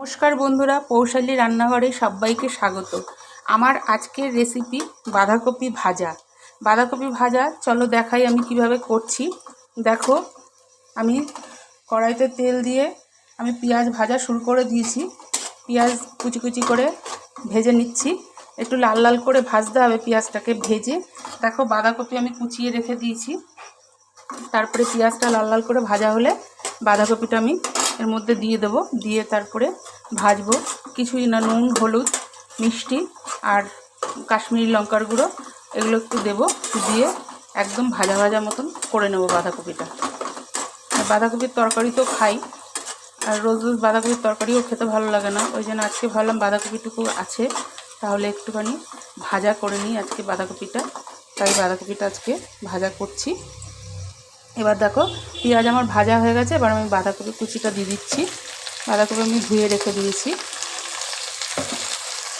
নমস্কার বন্ধুরা, পৌশালী রান্নাঘরে সবাইকে স্বাগত। আমার আজকের রেসিপি বাঁধাকপি ভাজা। বাঁধাকপি ভাজা, চলো দেখাই আমি কীভাবে করছি। দেখো, আমি কড়াইতে তেল দিয়ে আমি পেঁয়াজ ভাজা শুরু করে দিয়েছি। পেঁয়াজ কুচি কুচি করে ভেজে নিচ্ছি। একটু লাল লাল করে ভাজতে হবে পেঁয়াজটাকে ভেজে। দেখো, বাঁধাকপি আমি কুচিয়ে রেখে দিয়েছি। তারপরে পেঁয়াজটা লাল লাল করে ভাজা হলে বাঁধাকপিটা আমি এর মধ্যে দিয়ে দেব, দিয়ে তারপরে ভাজবো। কিছুই না, নুন, হলুদ, মিষ্টি আর কাশ্মীরি লঙ্কার গুঁড়ো, এগুলো একটু দেবো। দিয়ে একদম ভাজা ভাজা মতন করে নেব বাঁধাকপিটা। বাঁধাকপির তরকারি তো খাই। আর রোজ রোজ বাঁধাকপির তরকারিও খেতে ভালো লাগে না। ওই জন্য আজকে ভাবলাম বাঁধাকপিটুকু আছে। তাহলে একটুখানি ভাজা করে নিই আজকে বাঁধাকপিটা। তাই বাঁধাকপিটা আজকে ভাজা করছি। এবার দেখো পেঁয়াজ আমার ভাজা হয়ে গেছে, এবার আমি বাঁধাকপি কুচিটা দিয়ে দিচ্ছি। বাঁধাকপি আমি ধুয়ে রেখে দিয়েছি।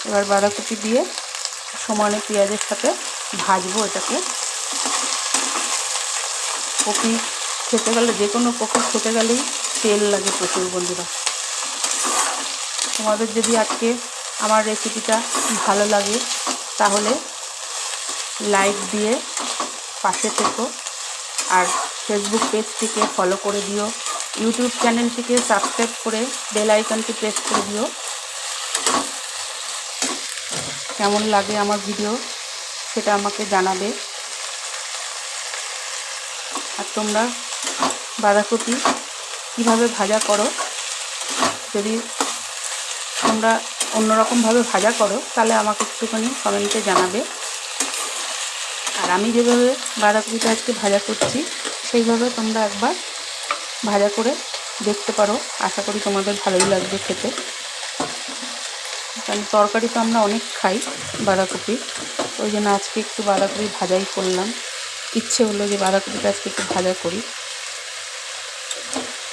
এবার বাঁধাকপি দিয়ে সমানে পেঁয়াজের সাথে ভাজবো এটাকে। কপি খেতে গেলে, যে কোনো কপি খেতে গেলেই তেল লাগে প্রচুর বন্ধুরা। তোমাদের যদি আজকে আমার রেসিপিটা ভালো লাগে, তাহলে লাইক দিয়ে পাশে থেকো। আর ফেসবুক পেজটিকে ফলো করে দিও। ইউটিউব চ্যানেলটিকে সাবস্ক্রাইব করে বেল আইকনটি প্রেস করে দিও। কেমন লাগে আমার ভিডিও সেটা আমাকে জানাবে। আর তোমরা বাঁধাকপি কীভাবে ভাজা করো? যদি তোমরা অন্যরকমভাবে ভাজা করো, তাহলে আমাকে একটুখানি কমেন্টে জানাবে। আর আমি যেভাবে বাঁধাকপিটা আজকে ভাজা করছি, সেইভাবে তোমরা একবার ভাজা করে দেখতে পারো। আশা করি তোমাদের ভালোই লাগবে খেতে। কারণ তরকারি তো আমরা অনেক খাই বাঁধাকপি। ওই জন্য আজকে একটু বাঁধাকপি ভাজাই করলাম। ইচ্ছে হলো যে বাঁধাকপিটা আজকে একটু ভাজা করি।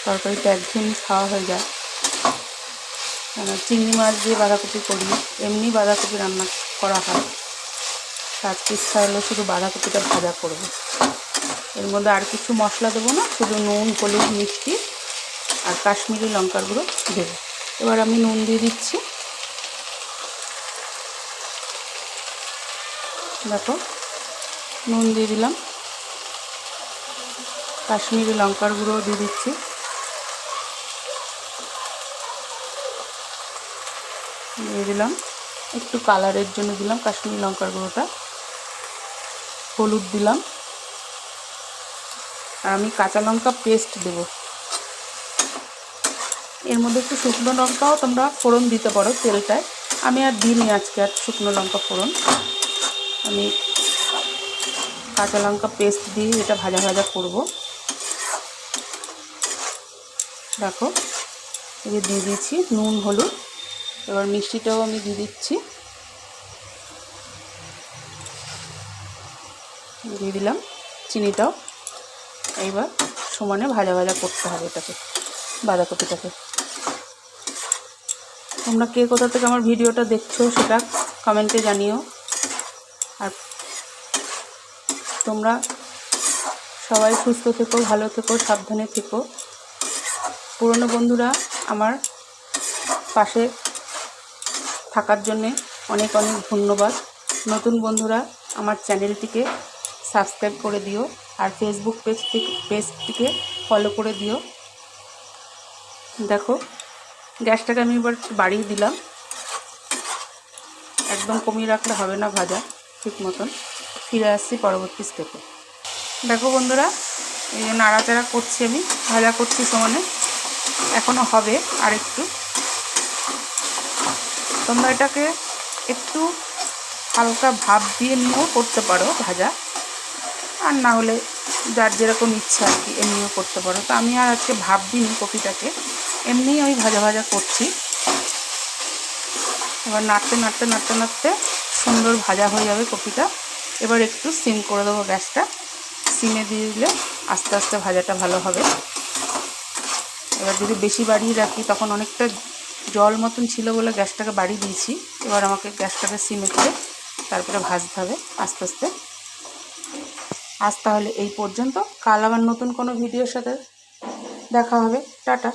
তরকারিটা একঘেয়েমি খাওয়া হয়ে যায়। চিংড়ি মাছ দিয়ে বাঁধাকপি করি, এমনি বাঁধাকপি রান্না করা হয়। আজকে পিস হলো শুধু বাঁধাকপিটা ভাজা করব। এর মধ্যে আর কিছু মশলা দেবো না, শুধু নুন, হলুদ, মিষ্টি আর কাশ্মীরি লঙ্কার গুঁড়ো দেবো। এবার আমি নুন দিয়ে দিচ্ছি। দেখো, নুন দিয়ে দিলাম। কাশ্মীরি লঙ্কার গুঁড়ো দিয়ে দিচ্ছি। দিয়ে দিলাম। একটু কালারের জন্য দিলাম কাশ্মীরি লঙ্কার গুঁড়োটা। হলুদ দিলাম। আর আমি কাঁচা লঙ্কা পেস্ট দেব। এর মধ্যে একটু শুকনো লঙ্কাও তোমরা ফোড়ন দিতে পারো তেলটায়। আমি আর দিইনি আজকে আর শুকনো লঙ্কা ফোড়ন। আমি কাঁচা লঙ্কা পেস্ট দিয়ে এটা ভাজা ভাজা করব। দেখো এই দিয়ে দিয়েছি নুন, হলুদ। এবার মিষ্টিটাও আমি দিয়ে দিচ্ছি। দিয়ে দিলাম চিনিটাও এইবার সমানে ভাজা ভাজা করতে হবে এটাকে, বাঁধাকপিটাকে। তোমরা কে কোথা থেকে আমার ভিডিওটা দেখছ সেটা কমেন্টে জানিও। আর তোমরা সবাই সুস্থ থেকো, ভালো থেকো, সাবধানে থেকো। পুরনো বন্ধুরা আমার পাশে থাকার জন্যে অনেক অনেক ধন্যবাদ। নতুন বন্ধুরা আমার চ্যানেলটিকে সাবস্ক্রাইব করে দিও আর ফেসবুক পেজ পেজটিকে ফলো করে দিও। দেখো, গ্যাসটাকে আমি এবার বাড়িয়ে দিলাম। একদম কমিয়ে রাখলে হবে না ভাজা, ঠিক মতন। ফিরে আসছি পরবর্তী স্টেপে দেখো বন্ধুরা, এই যে নাড়াচাড়া করছি আমি, ভাজা করছি সমানে। এখনও হবে আর একটু তোমরা এটাকে একটু হালকা ভাব দিয়ে নিয়েও করতে পারো ভাজা। আর না হলে যার যেরকম ইচ্ছা আর কি, এমনিও করতে পারো। তো আমি আর আজকে ভাব দিইনি কপিটাকে। এমনিই আমি ভাজা ভাজা করছি। এবার নাড়তে নাড়তে নাড়তে নাড়তে সুন্দর ভাজা হয়ে যাবে কপিটা। এবার একটু সিম করে দেবো গ্যাসটা। সিমে দিয়ে দিলে আস্তে আস্তে ভাজাটা ভালো হবে। এবার যদি বেশি বাড়িয়ে রাখি, তখন অনেকটা জল মতন ছিল বলে গ্যাসটাকে বাড়িয়ে দিয়েছি। এবার আমাকে গ্যাসটাকে সিমে করে তারপরে ভাজতে হবে আস্তে আস্তে। আজ তাহলে এই পর্যন্ত। কাল আবার নতুন কোনো ভিডিওর সাথে দেখা হবে। টাটা।